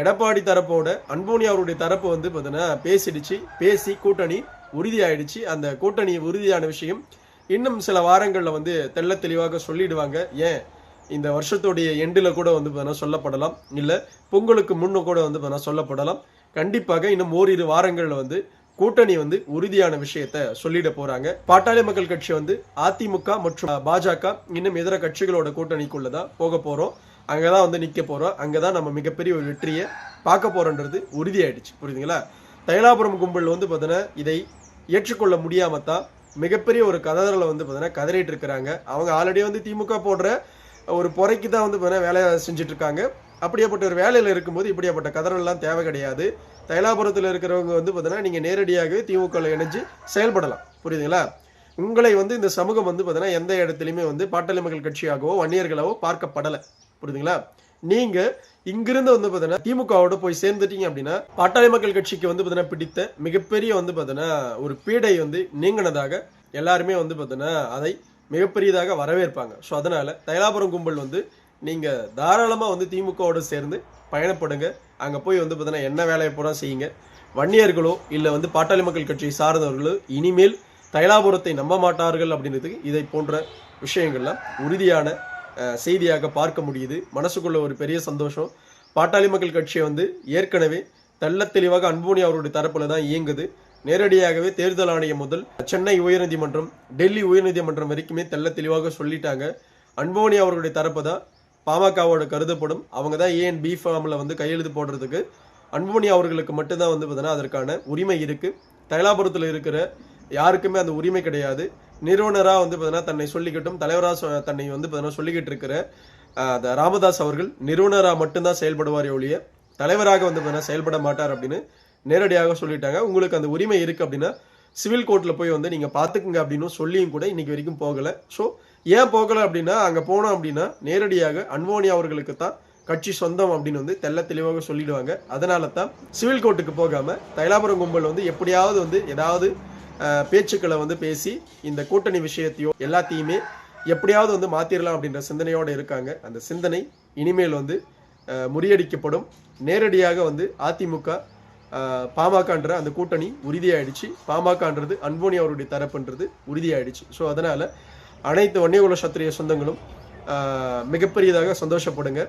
எடப்பாடி தரப்போட அன்போனி அவருடைய தரப்பு வந்து பார்த்தீங்கன்னா பேசிடுச்சு. பேசி கூட்டணி உறுதியாயிடுச்சு. அந்த கூட்டணி உறுதியான விஷயம் இன்னும் சில வாரங்களில் வந்து தெள்ள தெளிவாக சொல்லிடுவாங்க. ஏன்? இந்த வருஷத்துடைய எண்டில் கூட வந்து பார்த்தீங்கன்னா சொல்லப்படலாம். இல்லை பொங்கலுக்கு முன்ன கூட வந்து பார்த்தீங்கன்னா சொல்லப்படலாம். கண்டிப்பாக இன்னும் ஓரிரு வாரங்களில் வந்து கூட்டணி வந்து உறுதியான விஷயத்த சொல்லிட போறாங்க. பாட்டாளி மக்கள் கட்சி வந்து அதிமுக மற்றும் பாஜக இன்னும் இதர கட்சிகளோட கூட்டணிக்குள்ளே தான் போக போறோம். அங்கே தான் வந்து நிற்க போகிறோம் அங்கே தான் நம்ம மிகப்பெரிய ஒரு வெற்றியை பார்க்க போகிறோன்றது உறுதியாயிடுச்சு. புரியுதுங்களா? தைலாபுரம் கும்பல் வந்து பார்த்தீங்கன்னா இதை ஏற்றுக்கொள்ள முடியாமல் தான் மிகப்பெரிய ஒரு கதறலை வந்து பார்த்தீங்கன்னா கதறிட்டு இருக்கிறாங்க. அவங்க ஆல்ரெடி வந்து திமுக போடுற ஒரு பொறைக்கு தான் வந்து பார்த்தீங்கன்னா வேலை செஞ்சுட்டு இருக்காங்க. அப்படியாப்பட்ட ஒரு வேலையில் இருக்கும்போது இப்படியாப்பட்ட கதறல்லாம் தேவை கிடையாது. தைலாபுரத்தில் இருக்கிறவங்க வந்து பார்த்தீங்கன்னா நீங்கள் நேரடியாகவே திமுகவில் இணைஞ்சு செயல்படலாம். புரியுதுங்களா? உங்களை வந்து இந்த சமூகம் வந்து பார்த்தீங்கன்னா எந்த இடத்துலையுமே வந்து பாட்டாளி மக்கள் கட்சியாகவோ வன்னியர்களாவோ பார்க்கப்படலை. புரியுதுங்களா? நீங்க இங்கிருந்து வந்து பார்த்தீங்கன்னா திமுகவோட போய் சேர்ந்துட்டீங்க அப்படின்னா பாட்டாளி மக்கள் கட்சிக்கு வந்து பார்த்தீங்கன்னா பிடித்த மிகப்பெரிய வந்து பார்த்தீங்கன்னா ஒரு பீடை வந்து நீங்கினதாக எல்லாருமே வந்து பார்த்தீங்கன்னா அதை மிகப்பெரியதாக வரவேற்பாங்க. ஸோ அதனால தைலாபுரம் கும்பல் வந்து நீங்க தாராளமா வந்து திமுகவோட சேர்ந்து பயணப்படுங்க. அங்க போய் வந்து பார்த்தீங்கன்னா என்ன வேலையை பூரா செய்யுங்க. வன்னியர்களோ இல்லை வந்து பாட்டாளி மக்கள் கட்சியை சார்ந்தவர்களோ இனிமேல் தைலாபுரத்தை நம்ப மாட்டார்கள் அப்படின்றதுக்கு இதை போன்ற விஷயங்கள்லாம் உறுதியான செய்தியாக பார்க்க முடியுது. மனசுக்குள்ள ஒரு பெரிய சந்தோஷம். பாட்டாளி மக்கள் கட்சியை வந்து ஏற்கனவே தெள்ள தெளிவாக அன்போனி அவருடைய தரப்பில் தான் இயங்குது. நேரடியாகவே தேர்தல் ஆணையம் முதல் சென்னை உயர்நீதிமன்றம் டெல்லி உயர்நீதிமன்றம் வரைக்குமே தெள்ள தெளிவாக சொல்லிட்டாங்க. அன்போனி அவருடைய தரப்பு தான் பாமகவோட கருதப்படும். அவங்க தான் ஏன் பி ஃபார்மில் வந்து கையெழுத்து போடுறதுக்கு. அன்புமணி அவர்களுக்கு மட்டும்தான் வந்து பார்த்தீங்கன்னா அதற்கான உரிமை இருக்குது தைலாபுரத்தில் இருக்கிற யாருக்குமே அந்த உரிமை கிடையாது. நிறுவனராக வந்து பார்த்தீங்கன்னா தன்னை சொல்லிக்கிட்டும் தலைவராக தன்னை வந்து பார்த்தீங்கன்னா சொல்லிக்கிட்டு இருக்கிற அந்த ராமதாஸ் அவர்கள் நிறுவனராக மட்டும்தான் செயல்படுவார் ஒழிய தலைவராக வந்து பார்த்தீங்கன்னா செயல்பட மாட்டார் அப்படின்னு நேரடியாக சொல்லிட்டாங்க. உங்களுக்கு அந்த உரிமை இருக்குது அப்படின்னா சிவில் கோர்ட்டில் போய் வந்து நீங்கள் பார்த்துக்குங்க அப்படின்னு சொல்லியும் கூட இன்னைக்கு வரைக்கும் போகலை. ஸோ ஏன் போகலை அப்படின்னா அங்கே போனோம் அப்படின்னா நேரடியாக அன்வோனி அவர்களுக்கு தான் கட்சி சொந்தம் அப்படின்னு வந்து தெல்ல தெளிவாக சொல்லிடுவாங்க. அதனால தான் சிவில் கோர்ட்டுக்கு போகாமல் தைலாபுரம் கும்பல் வந்து எப்படியாவது வந்து ஏதாவது பேச்சுக்களை வந்து பேசி இந்த கூட்டணி விஷயத்தையோ எல்லாத்தையுமே எப்படியாவது வந்து மாத்திரலாம் அப்படின்ற சிந்தனையோடு இருக்காங்க. அந்த சிந்தனை இனிமேல் வந்து முறியடிக்கப்படும். நேரடியாக வந்து அதிமுக பாமகன்ற அந்த கூட்டணி உறுதியாயிடுச்சு. பாமகன்றது அன்போனி அவருடைய தரப்புன்றது உறுதியாயிடுச்சு. ஸோ அதனால் அனைத்து வன்னியகுல சத்திரிய சொந்தங்களும் மிகப்பெரியதாக சந்தோஷப்படுங்க.